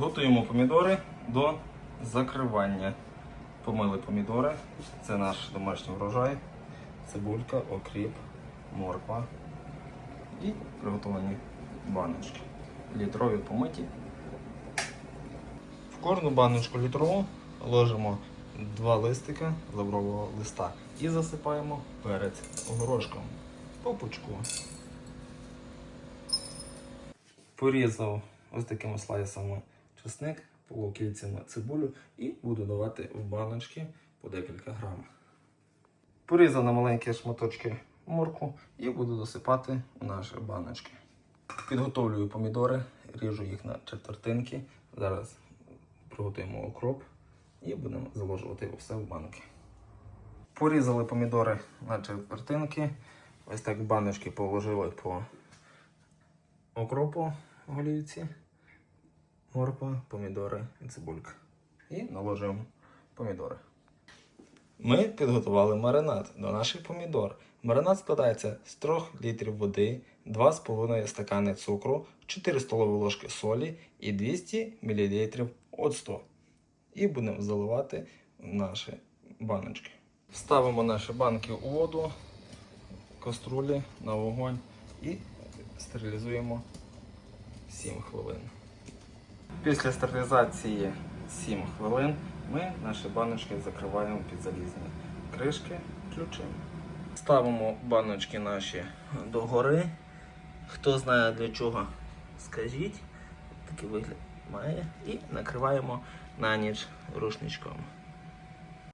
Готуємо помідори до закривання. Помили помідори. Це наш домашній врожай. Цибулька, окріп, морква і приготовані баночки. Літрові помиті. В кожну баночку літрову ложимо два листика лаврового листа і засипаємо перець горошком по пучку. Порізав ось такими слайсами чесник, полукільцями цибулю і буду давати в баночки по декілька грам. Порізав маленькі шматочки морку і буду досипати в наші баночки. Підготовлюю помідори, ріжу їх на четвертинки. Зараз приготуємо окроп і будемо заложувати все в банки. Порізали помідори на четвертинки. Ось так баночки положили по окропу в олівці, морква, помідори і цибулька. І наложимо помідори. Ми підготували маринад до наших помідор. Маринад складається з 3 літрів води, 2,5 стакани цукру, 4 столові ложки солі і 200 мл оцту. І будемо заливати наші баночки. Ставимо наші банки у воду, каструлі на вогонь і стерилізуємо 7 хвилин. Після стерилізації 7 хвилин ми наші баночки закриваємо під залізні кришки ключем. Ставимо баночки наші догори. Хто знає для чого, скажіть. Такий вигляд має. І накриваємо на ніч рушничком.